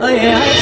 Oh yeah.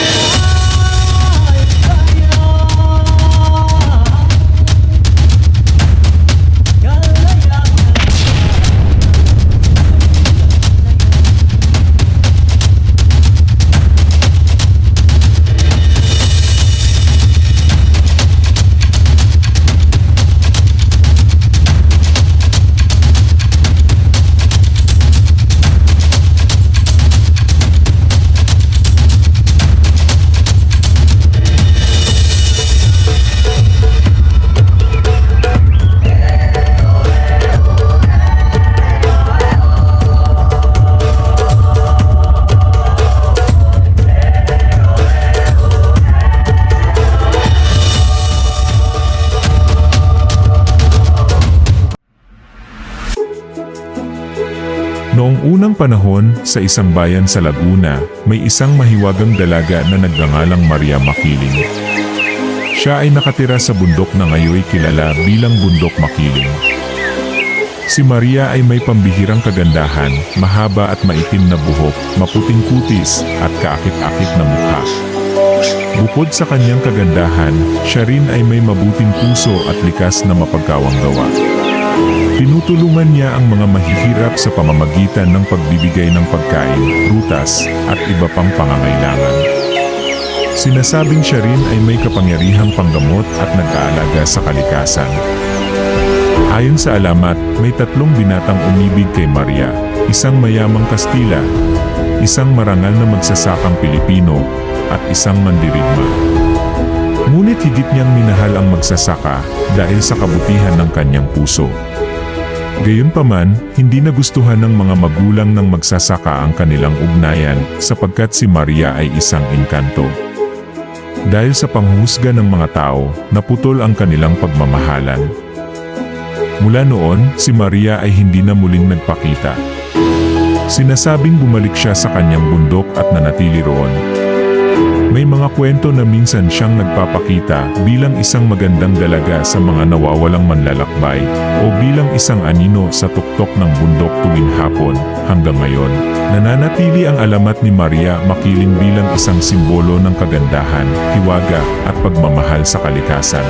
Noong unang panahon, sa isang bayan sa Laguna, may isang mahiwagang dalaga na nagngangalang Maria Makiling. Siya ay nakatira sa bundok na ngayoy kilala bilang Bundok Makiling. Si Maria ay may pambihirang kagandahan, mahaba at maitim na buhok, maputing kutis, at kaakit-akit na mukha. Bukod sa kanyang kagandahan, siya rin ay may mabuting puso at likas na mapagkawang gawa. Tinutulungan niya ang mga mahihirap sa pamamagitan ng pagbibigay ng pagkain, prutas, at iba pang pangangailangan. Sinasabing siya rin ay may kapangyarihang panggamot at nag-aalaga sa kalikasan. Ayon sa alamat, may tatlong binatang umibig kay Maria, isang mayamang Kastila, isang marangal na magsasakang Pilipino, at isang mandirigma. Ngunit higit niyang minahal ang magsasaka dahil sa kabutihan ng kanyang puso. Gayunpaman, hindi nagustuhan ng mga magulang ng magsasaka ang kanilang ugnayan sapagkat si Maria ay isang inkanto. Dahil sa panghusga ng mga tao, naputol ang kanilang pagmamahalan. Mula noon, si Maria ay hindi na muling nagpakita. Sinasabing bumalik siya sa kanyang bundok at nanatili roon. May mga kwento na minsan siyang nagpapakita bilang isang magandang dalaga sa mga nawawalang manlalakbay o bilang isang anino sa tuktok ng bundok tuwing hapon hanggang ngayon. Nananatili ang alamat ni Maria Makiling bilang isang simbolo ng kagandahan, hiwaga at pagmamahal sa kalikasan.